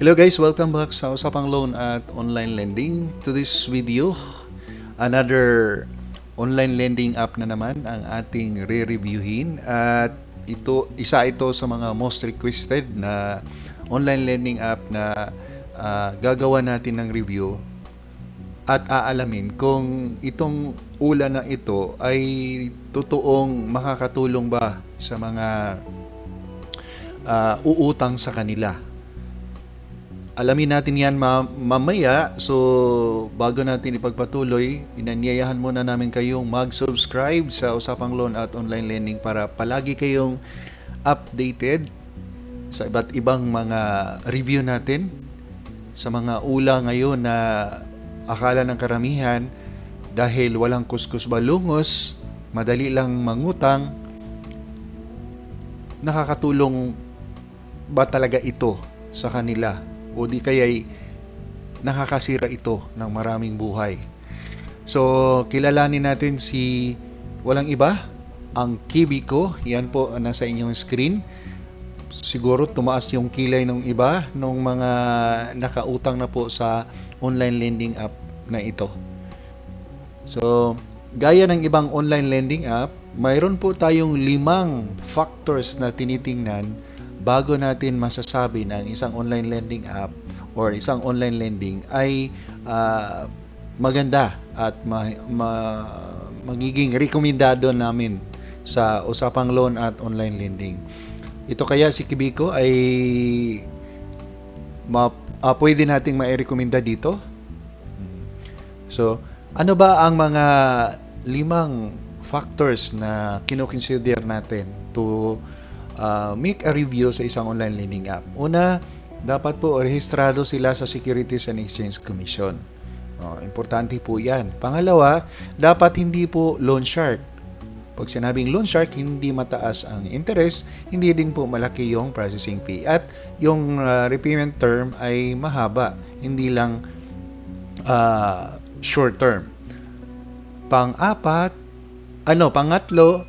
Hello guys, welcome back sa Usapang Loan at Online Lending. To this video, another online lending app na naman ang ating re-reviewin at ito isa ito sa mga most requested na online lending app na ah, gagawa natin ng review at aalamin kung itong ula na ito ay totoong makakatulong ba sa mga ah, uutang sa kanila alamin natin yan ma- mamaya. So, bago natin ipagpatuloy, inanyayahan muna namin kayong mag-subscribe sa Usapang Loan at Online Lending para palagi kayong updated sa iba't ibang mga review natin sa mga ula ngayon na akala ng karamihan dahil walang kuskus balungos, madali lang mangutang, nakakatulong ba talaga ito sa kanila o di kaya'y nakakasira ito ng maraming buhay. So, kilalanin natin si walang iba, ang Kibiko. Yan po ang nasa inyong screen. Siguro tumaas yung kilay ng iba ng mga nakautang na po sa online lending app na ito. So, gaya ng ibang online lending app, mayroon po tayong limang factors na tinitingnan bago natin masasabi na ang isang online lending app or isang online lending ay ah, maganda at ma- ma- magiging rekomendado namin sa usapang loan at online lending. Ito kaya si Kibiko ay ma- ah, pwede nating mairekomenda dito. So, ano ba ang mga limang factors na kinoconsider natin to uh, make a review sa isang online lending app? Una, dapat po rehistrado sila sa Securities and Exchange Commission. Oh, importante po yan. Pangalawa, dapat hindi po loan shark. Pag sinabing loan shark, hindi mataas ang interest, hindi din po malaki yung processing fee. At yung uh, repayment term ay mahaba, hindi lang uh, short term. Pang-apat, ano, pangatlo,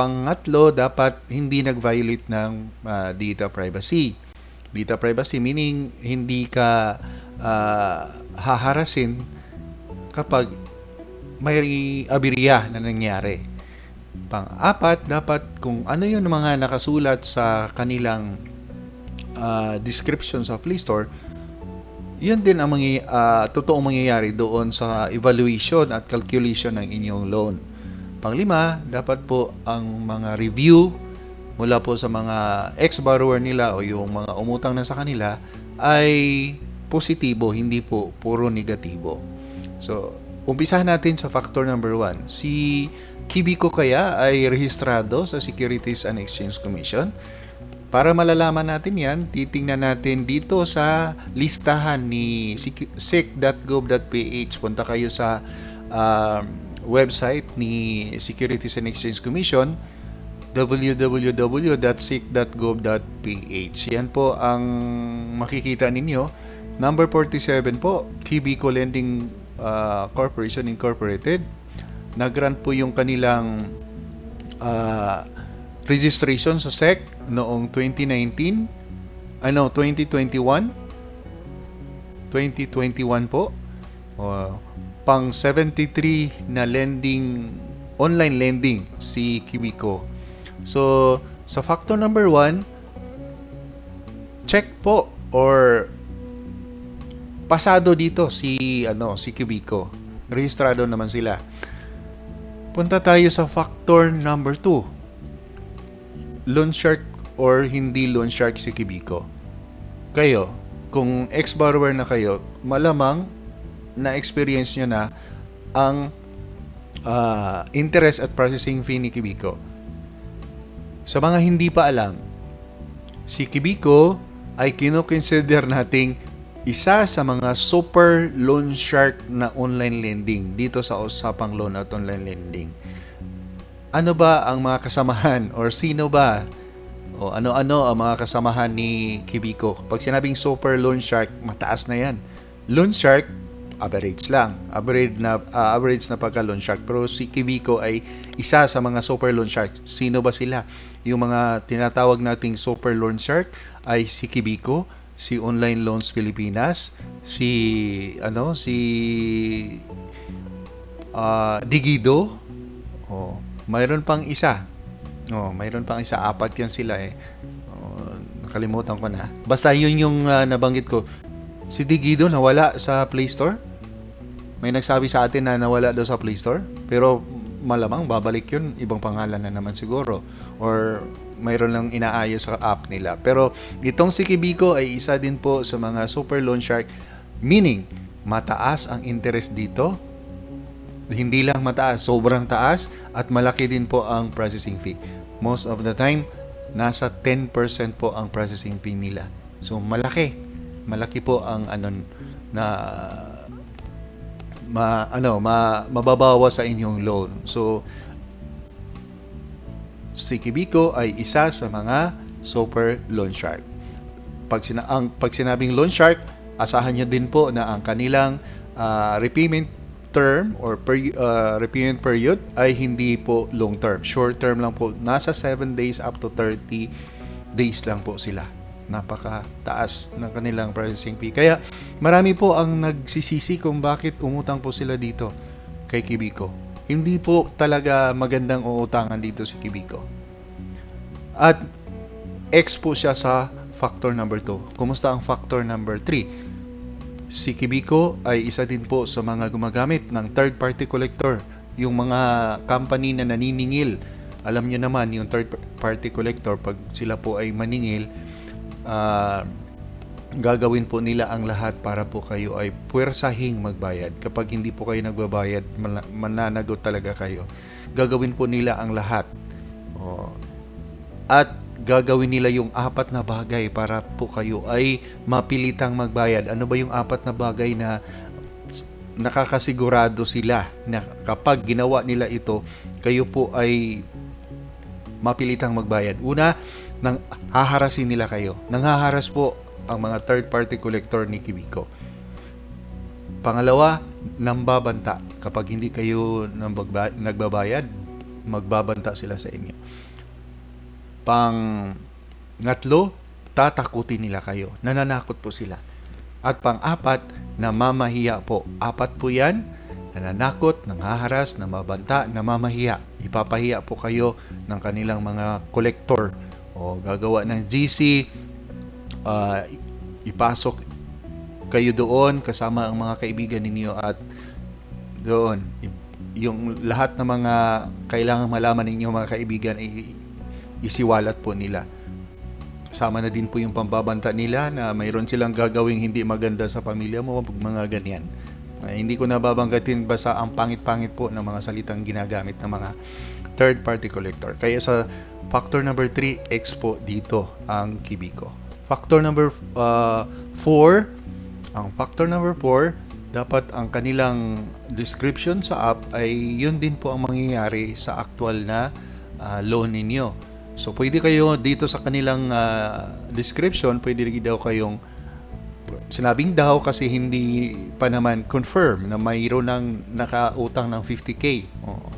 pangatlo dapat hindi nag-violate ng uh, data privacy. Data privacy meaning hindi ka uh, haharasin kapag may aberya na nangyari. Pang-apat, dapat kung ano yung mga nakasulat sa kanilang uh, description sa Play Store, yun din ang mga uh, totoong mangyayari doon sa evaluation at calculation ng inyong loan. Panglima, dapat po ang mga review mula po sa mga ex-borrower nila o yung mga umutang na sa kanila ay positibo, hindi po puro negatibo. So, umpisahan natin sa factor number one. Si Kibiko kaya ay rehistrado sa Securities and Exchange Commission. Para malalaman natin yan, titingnan natin dito sa listahan ni sec.gov.ph. Punta kayo sa uh, website ni Securities and Exchange Commission www.sec.gov.ph. Yan po ang makikita ninyo. Number 47 po, Kibico Lending uh, Corporation Incorporated. Nag-grant po yung kanilang uh, registration sa SEC noong 2019 ano 2021 2021 po uh, pang 73 na lending online lending si Kiwico so sa factor number 1 check po or pasado dito si ano si Kiwico rehistrado naman sila. Punta tayo sa factor number 2 loan shark or hindi loan shark si Kibiko. Kayo, kung ex-borrower na kayo, malamang na-experience nyo na ang uh, interest at processing fee ni Kibiko. Sa mga hindi pa alam, si Kibiko ay kinoconsider nating isa sa mga super loan shark na online lending dito sa usapang loan at online lending ano ba ang mga kasamahan or sino ba o ano-ano ang mga kasamahan ni Kibiko. Pag sinabing super loan shark, mataas na yan. Loan shark, average lang. Average na, uh, average na pagka loan shark. Pero si Kibiko ay isa sa mga super loan shark. Sino ba sila? Yung mga tinatawag nating super loan shark ay si Kibiko, si Online Loans Pilipinas, si ano, si ah, Digido. Oh, mayroon pang isa. Oh, mayroon pang isa, apat yan sila eh. Oh, nakalimutan ko na. Basta yun yung ah, nabanggit ko. Si Digido nawala sa Play Store. May nagsabi sa atin na nawala daw sa Play Store. Pero malamang babalik yun. Ibang pangalan na naman siguro. Or mayroon lang inaayos sa app nila. Pero itong si Kibiko ay isa din po sa mga super loan shark. Meaning, mataas ang interest dito. Hindi lang mataas, sobrang taas at malaki din po ang processing fee. Most of the time, nasa 10% po ang processing fee nila. So malaki. Malaki po ang ano na ma ano ma mababawa sa inyong loan. So si Kibiko ay isa sa mga super loan shark. Pag, sina- ang, pag sinabing loan shark, asahan nyo din po na ang kanilang ah, repayment term or per, ah, repayment period ay hindi po long term. Short term lang po. Nasa 7 days up to 30 days lang po sila. Napaka taas ng kanilang processing fee. Kaya marami po ang nagsisisi kung bakit umutang po sila dito kay Kibiko. Hindi po talaga magandang uutangan dito si Kibiko. At X po siya sa factor number 2. Kumusta ang factor number 3? Si Kibiko ay isa din po sa mga gumagamit ng third party collector. Yung mga company na naniningil. Alam niyo naman yung third party collector pag sila po ay maningil, ah, gagawin po nila ang lahat para po kayo ay puwersahing magbayad. Kapag hindi po kayo nagbabayad, mana- mananagot talaga kayo. Gagawin po nila ang lahat. O, at gagawin nila yung apat na bagay para po kayo ay mapilitang magbayad. Ano ba yung apat na bagay na nakakasigurado sila na kapag ginawa nila ito, kayo po ay mapilitang magbayad. Una, nang haharasin nila kayo. Nanghaharas po ang mga third party collector ni Kibiko. Pangalawa, nambabanta. Kapag hindi kayo nagbabayad, magbabanta sila sa inyo. Pang ngatlo, tatakutin nila kayo. Nananakot po sila. At pang-apat, namamahiya po. Apat po yan, nananakot, nanghaharas, namabanta, namamahiya. Ipapahiya po kayo ng kanilang mga kolektor o gagawa ng GC, ah, ipasok kayo doon kasama ang mga kaibigan ninyo at doon yung lahat ng mga kailangan malaman ninyo mga kaibigan ay isiwalat po nila. Kasama na din po yung pambabanta nila na mayroon silang gagawing hindi maganda sa pamilya mo, mga ganyan. Ah, hindi ko nababanggatin basta ang pangit-pangit po ng mga salitang ginagamit ng mga third party collector. Kaya sa factor number 3, X po dito ang Kibiko. Factor number 4, ang factor number 4, dapat ang kanilang description sa app ay yun din po ang mangyayari sa actual na ah, loan ninyo. So, pwede kayo dito sa kanilang ah, description, pwede daw kayong sinabing daw kasi hindi pa naman confirm na mayroon ng nakautang ng 50k. Oo.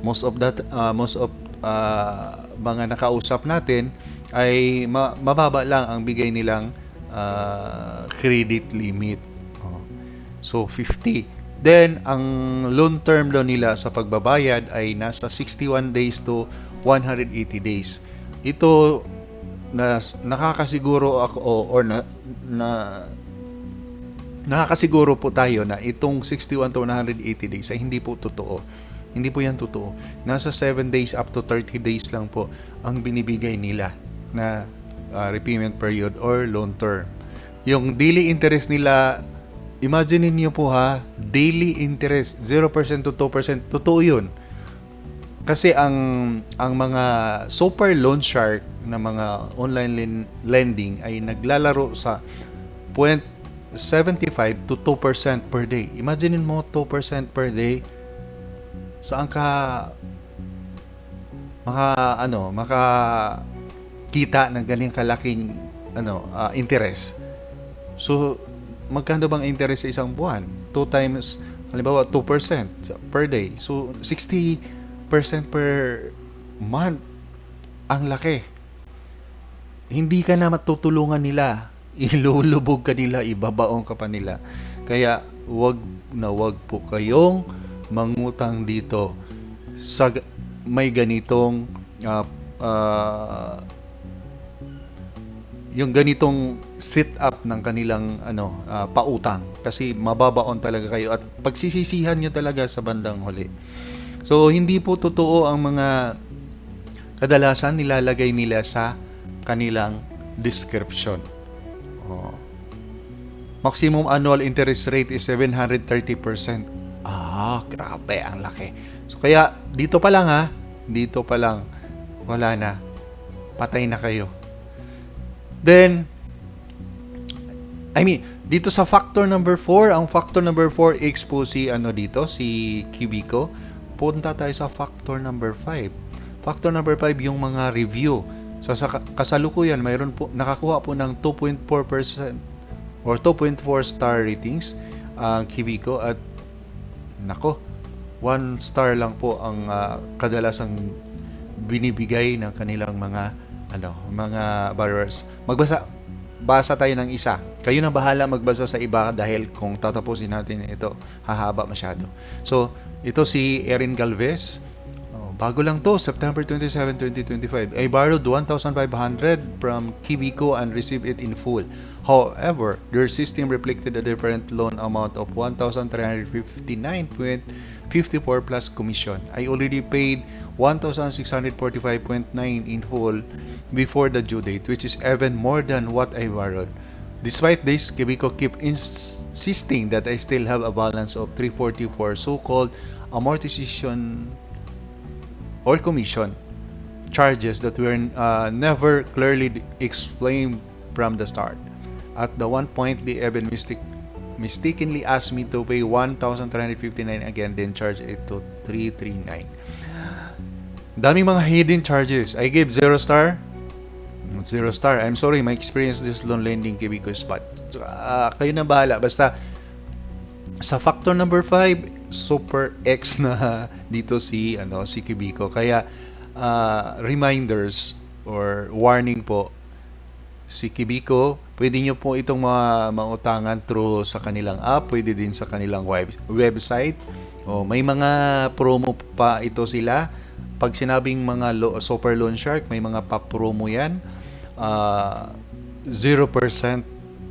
Most of that ah, most of ah, mga nakausap natin ay ma- mababa lang ang bigay nilang ah, credit limit. Oo. So 50. Then ang loan term loan nila sa pagbabayad ay nasa 61 days to 180 days. Ito na nakakasiguro ako or na, na nakakasiguro po tayo na itong 61 to 180 days ay hindi po totoo. Hindi po yan totoo. Nasa 7 days up to 30 days lang po ang binibigay nila na ah, repayment period or loan term. Yung daily interest nila, imagine niyo po ha, daily interest 0% to 2%, totoo yun. Kasi ang ang mga super loan shark na mga online len- lending ay naglalaro sa 0.75 to 2% per day. Imagine mo 2% per day saan ka maka ano, maka kita ng galing kalaking ano, ah, interest. So magkano bang interest sa isang buwan? 2 times halimbawa 2% sa- per day. So 60 percent per month. Ang laki. Hindi ka na matutulungan nila. ilulubog ka nila, ibabaong ka pa nila. Kaya wag na wag po kayong mangutang dito sa may ganitong ah, ah, yung ganitong sit up ng kanilang ano ah, pautang kasi mababaon talaga kayo at pagsisisihan nyo talaga sa bandang huli. So hindi po totoo ang mga kadalasan nilalagay nila sa kanilang description. Oh. Maximum annual interest rate is 730%. Ah, grabe, ang laki. So kaya dito pa lang ha, dito pa lang wala na. Patay na kayo. Then I mean, dito sa factor number 4, ang factor number 4 expose si ano dito, si Kibico. Punta tayo sa factor number 5. Factor number 5 yung mga review. So sa ka- kasalukuyan, mayroon po nakakuha po ng 2.4% or 2.4 star ratings ang Kibico at nako, 1 star lang po ang ah, kadalasang binibigay ng kanilang mga ano, mga borrowers. Magbasa basa tayo ng isa. Kayo na bahala magbasa sa iba dahil kung tatapusin natin ito, hahaba masyado. So, ito si Erin Galvez. Oh, bago lang to, September 27, 2025. I borrowed 1,500 from Kibico and received it in full. However, their system reflected a different loan amount of 1,359.54 plus commission. I already paid 1,645.9 in full before the due date, which is even more than what I borrowed. Despite this, Kibiko keep insisting that I still have a balance of 344 so-called amortization or commission charges that were uh, never clearly explained from the start. At the one point, they even mystic, mistakenly asked me to pay 1,359 again, then charge it to 339. Daming mga hidden charges. I gave zero star. Zero star. I'm sorry, my experience this loan lending Kibico. So, ah, kayo na bahala. Basta, sa factor number 5, super X na dito si ano si Kibico. Kaya ah, reminders or warning po si Kibico, pwede nyo po itong mga mautangan through sa kanilang app, pwede din sa kanilang web, website. O, may mga promo pa ito sila. Pag sinabing mga lo, super loan shark, may mga pa-promo yan. Ah, 0%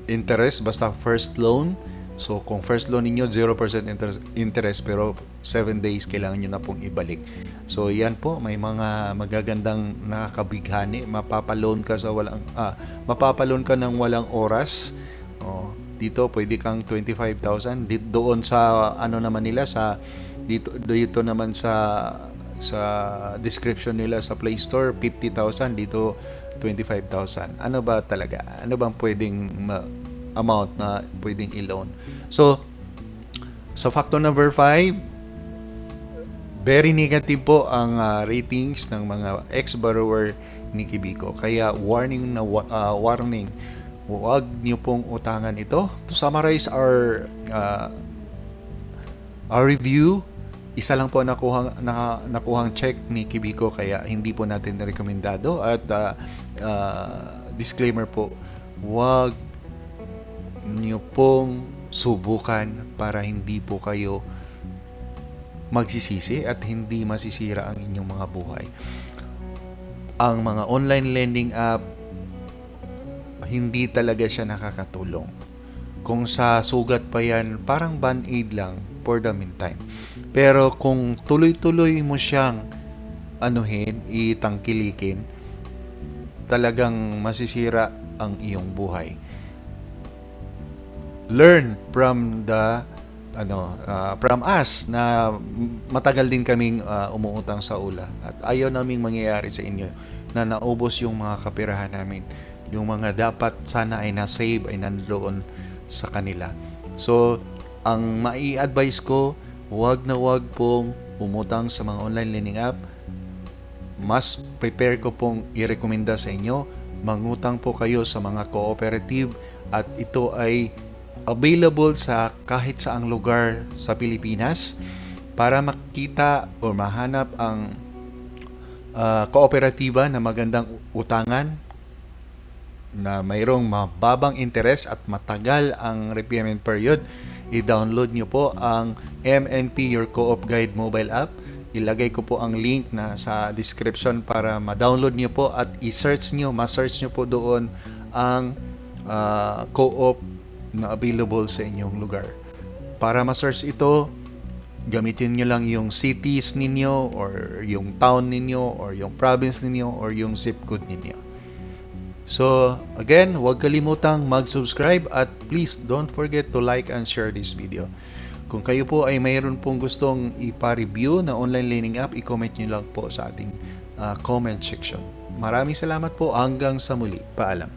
interest basta first loan. So kung first loan ninyo 0% interest, interest pero 7 days kailangan nyo na pong ibalik. So yan po may mga magagandang nakakabighani, mapapaloan ka sa walang ah, mapapaloan ka ng walang oras. Oh, dito pwede kang 25,000 Di- doon sa ano naman nila sa dito dito naman sa sa description nila sa Play Store 50,000 dito 25,000 ano ba talaga? Ano bang pwedeng amount na pwedeng i-loan? So sa factor number 5 very negative po ang ah, ratings ng mga ex-borrower ni Kibico kaya warning na ah, warning huwag niyo pong utangan ito. To summarize our ah, our review isa lang po nakuha na, nakuhang check ni Kibico kaya hindi po natin rekomendado. At ah, ah, disclaimer po huwag niyo pong subukan para hindi po kayo magsisisi at hindi masisira ang inyong mga buhay. Ang mga online lending app hindi talaga siya nakakatulong. Kung sa sugat pa yan, parang band-aid lang for the meantime. Pero kung tuloy-tuloy mo siyang anuhin, itangkilikin, talagang masisira ang iyong buhay. Learn from the ano ah, from us na matagal din kaming ah, umuutang sa ula. At ayaw naming mangyayari sa inyo na naubos yung mga kapirahan namin. Yung mga dapat sana ay na-save ay nandoon sa kanila. So ang mai-advise ko wag na wag pong umutang sa mga online lending app. Mas prepare ko pong irekomenda sa inyo. Mangutang po kayo sa mga cooperative at ito ay available sa kahit saang lugar sa Pilipinas para makita o mahanap ang ah, kooperatiba na magandang utangan na mayroong mababang interest at matagal ang repayment period, i-download nyo po ang MNP Your Co-op Guide mobile app. Ilagay ko po ang link na sa description para ma-download nyo po at i-search nyo, ma-search nyo po doon ang ah, co-op na available sa inyong lugar. Para ma-search ito, gamitin nyo lang yung cities ninyo or yung town ninyo or yung province ninyo or yung zip code ninyo. So, again, huwag kalimutang mag-subscribe at please don't forget to like and share this video. Kung kayo po ay mayroon pong gustong ipa-review na online learning app, i-comment nyo lang po sa ating ah, comment section. Maraming salamat po hanggang sa muli. Paalam.